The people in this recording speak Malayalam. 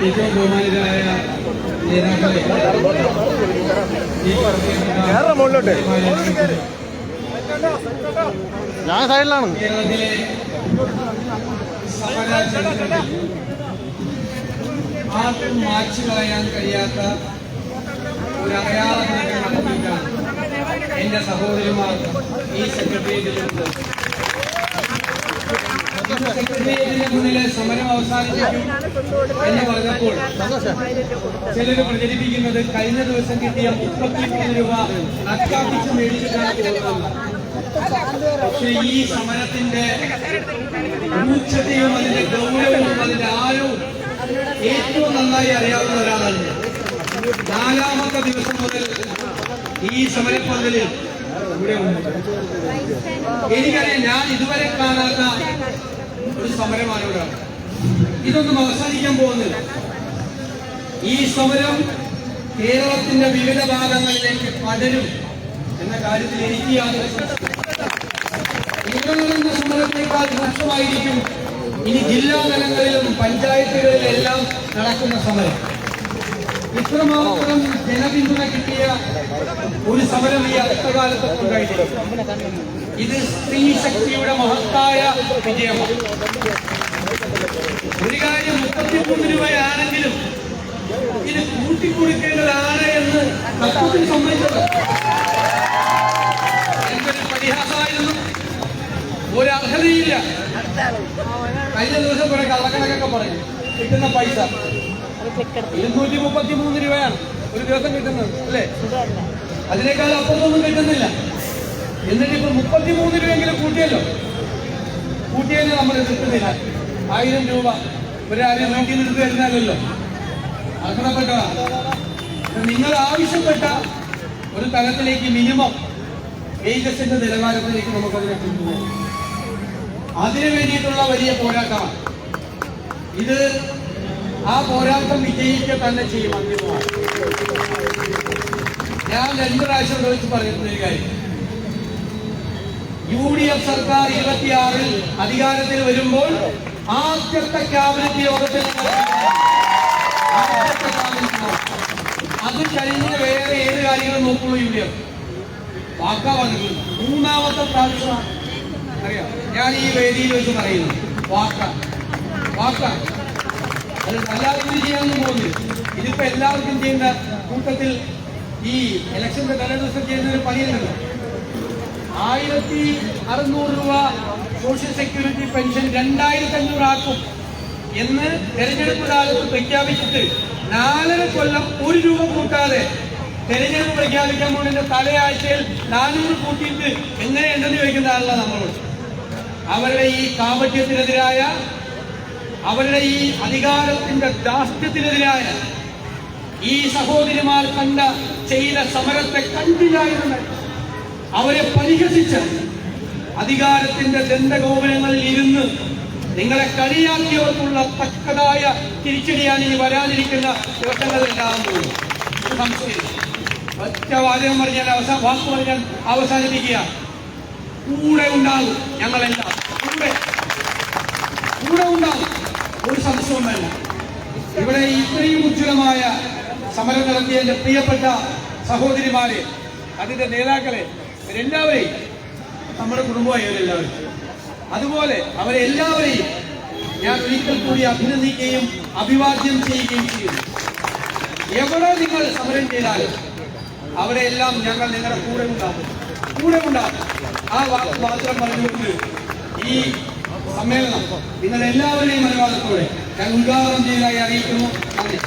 ഏറ്റവും ബഹുമാനരായ നേതാക്കളെ മുകളിലോട്ട് ഞാൻ സൈഡിലാണ്. കേരളത്തിലെ ആർക്കും മായ്ച്ചു കളയാൻ കഴിയാത്ത ഒരു നടത്തിയിട്ടാണ് എന്റെ സഹോദരിമാർ ഈ സെക്രട്ടേറിയറ്റിലുണ്ട് സെക്രട്ടേറിയറ്റിന് സമരം അവസാനിപ്പിക്കും എന്ന് പറഞ്ഞപ്പോൾ ചിലര് പ്രചരിപ്പിക്കുന്നത് കഴിഞ്ഞ ദിവസം കിട്ടിയ മുപ്പത്തിമൂന്ന് രൂപ അക്കാപ്പിച്ച് മേടിച്ചിട്ടാണ് പോകുന്നത് ഈ സമരത്തിന്റെ ഊച്ചതയും അതിന്റെ ദിവസം മുതൽ ഈ സമരപ്പന്തലിൽ ഇവിടെ എനിക്കറിയാം ഞാൻ ഇതുവരെ കാണാത്ത ഒരു സമരമാണ് ഇവിടെ. ഇതൊന്നും അവസാനിക്കാൻ പോകുന്നില്ല. ഈ സമരം കേരളത്തിന്റെ വിവിധ ഭാഗങ്ങളിലേക്ക് പടരും എന്ന കാര്യത്തിൽ എനിക്ക് യാതൊരു സമരത്തേക്കാൾ രൂക്ഷമായിരിക്കും ഇനി ജില്ലാ തലങ്ങളിലും പഞ്ചായത്തുകളിലെല്ലാം നടക്കുന്ന സമരം. ഇത്രമാത്രം ജനപിന്തുണ കിട്ടിയ ഒരു സമരം ഈ അടുത്ത കാലത്ത് ഇത് സ്ത്രീ ശക്തിയുടെ മഹത്തായ വിജയമാണ്. ഒരു കാര്യം മുപ്പത്തിമൂന്ന് രൂപയാണെങ്കിലും ഇത് കൂട്ടിക്കൊടുക്കേണ്ടതാണ് എന്ന് തത്വത്തിൽ സമ്മതിച്ചത് എന്തൊരു പരിഹാസമായിരുന്നു. ഒരു അർഹതയില്ല. കഴിഞ്ഞ ദിവസം കുറെ കള്ളക്കണക്കൊക്കെ പറയും. കിട്ടുന്ന പൈസ. ഇരുന്നൂറ്റി മുപ്പത്തി മൂന്ന് രൂപയാണ്. ഒരു ദിവസം കിട്ടുന്നത് അല്ലേ? അതിനേക്കാൾ അപ്പുറത്തൊന്നും കിട്ടുന്നില്ല. എന്നിട്ട് ഇപ്പൊ മുപ്പത്തി മൂന്ന് രൂപയെങ്കിലും കൂട്ടിയല്ലോ. കൂട്ടിയതിന് നമ്മൾ എതിർക്കുന്നില്ല ആയിരം രൂപ. ഒരാരും നോക്കി നിർത്തി തരുന്നല്ലോ അർഹതപ്പെട്ടതാ നിങ്ങൾ ആവശ്യപ്പെട്ട ഒരു തലത്തിലേക്ക് മിനിമം വേജസിന്റെ നിലവാരത്തിലേക്ക് നമുക്കതിനെ കൊണ്ടുപോകും. അതിനു വേണ്ടിയിട്ടുള്ള വലിയ പോരാട്ടമാണ്. ഇത് ആ പോരാട്ടം വിജയിക്കുക തന്നെ ചെയ്യും അന്തിമമായി ഞാൻ രണ്ടു പ്രാവശ്യം ചോദിച്ച് പറയുന്ന ഒരു കാര്യം. യു ഡി എഫ് സർക്കാർ ഇരുപത്തിയാറിൽ അധികാരത്തിൽ വരുമ്പോൾ ആദ്യത്തെ ക്യാബിനറ്റ് യോഗത്തിൽ അത് കഴിഞ്ഞ് വേറെ ഏത് കാര്യങ്ങളും നോക്കുള്ളൂ യു ഡി എഫ് വാക്കാ പറഞ്ഞിട്ടുണ്ട് മൂന്നാമത്തെ പ്രാവശ്യമാണ് അറിയാം. ഞാൻ ഈ വേദിയിൽ വെച്ച് പറയുന്നു. വാക്ക. വാക്ക. അത് എല്ലാവർക്കും ചെയ്യാനൊന്നും പോകുന്നില്ല. ഇതിപ്പോ എല്ലാവർക്കും ചെയ്യുന്ന കൂട്ടത്തിൽ ഈ ഇലക്ഷന്റെ തലേദിവസം ചെയ്യുന്ന ഒരു പണിയല്ല ആയിരത്തി അറുന്നൂറ് രൂപ സോഷ്യൽ സെക്യൂരിറ്റി പെൻഷൻ രണ്ടായിരത്തി അഞ്ഞൂറ് ആക്കും എന്ന് തെരഞ്ഞെടുപ്പ് കാലത്ത് പ്രഖ്യാപിച്ചിട്ട് നാലര കൊല്ലം ഒരു രൂപ കൂട്ടാതെ തെരഞ്ഞെടുപ്പ് പ്രഖ്യാപിക്കാൻ പോകുന്നതിന്റെ തലയാഴ്ചയിൽ നാനൂറ് കൂട്ടിയിട്ട് എങ്ങനെയുണ്ടെന്ന് ചോദിക്കുന്ന ആളല്ല നമ്മളോട് അവരുടെ ഈ കാപട്യത്തിനെതിരായ അവരുടെ ഈ അധികാരത്തിന്റെ ദാസ്യത്തിനെതിരായ ഈ സഹോദരിമാർ കണ്ട ചെയ്ത സമരത്തെ കണ്ടില്ലായിരുന്നു. അവരെ പരിഹസിച്ച് അധികാരത്തിന്റെ ദന്തഗോപുരങ്ങളിൽ ഇരുന്ന് നിങ്ങളെ കളിയാക്കിയവർക്കുള്ള തക്കതായ തിരിച്ചടിയാണ് ഈ വരാതിരിക്കുന്ന ഉണ്ടാകാൻ പോകുന്നത് സംശയം. ഒറ്റ വാചകം പറഞ്ഞാൽ അവസാന വാക്ക് പറഞ്ഞാൽ അവസാനിപ്പിക്കുക. കൂടെ ഉണ്ടാകും ഞങ്ങളെല്ലാം. കൂടെ. കൂടെ ഉണ്ടാകും ഒരു സംശയവും വേണ്ട ഇവിടെ ഇത്രയും ഉജ്ജ്വലമായ സമരം നടത്തിയ എന്റെ പ്രിയപ്പെട്ട സഹോദരിമാരെ അതിന്റെ നേതാക്കളെ എല്ലാവരെയും നമ്മുടെ കുടുംബമായവരെല്ലാവരും അതുപോലെ അവരെ എല്ലാവരെയും ഞാൻ ഒരിക്കൽ കൂടി അഭിനന്ദിക്കുകയും അഭിവാദ്യം ചെയ്യുകയും ചെയ്യുന്നു. എവിടെ നിങ്ങൾ സമരം ചെയ്താലും അവിടെ എല്ലാം ഞങ്ങൾ നിങ്ങളുടെ കൂടെ ഉണ്ടാകും. കൂടെ ഉണ്ടാകും. ആ വാക്ക് മാത്രം പറഞ്ഞുകൊണ്ട് ഈ സമ്മേളനം. നിങ്ങൾ എല്ലാവരുടെയും അനുവാദത്തോടെ ഞാൻ ഉദ്ഘാടനം ചെയ്തതായി അറിയിക്കുന്നു. നന്ദി.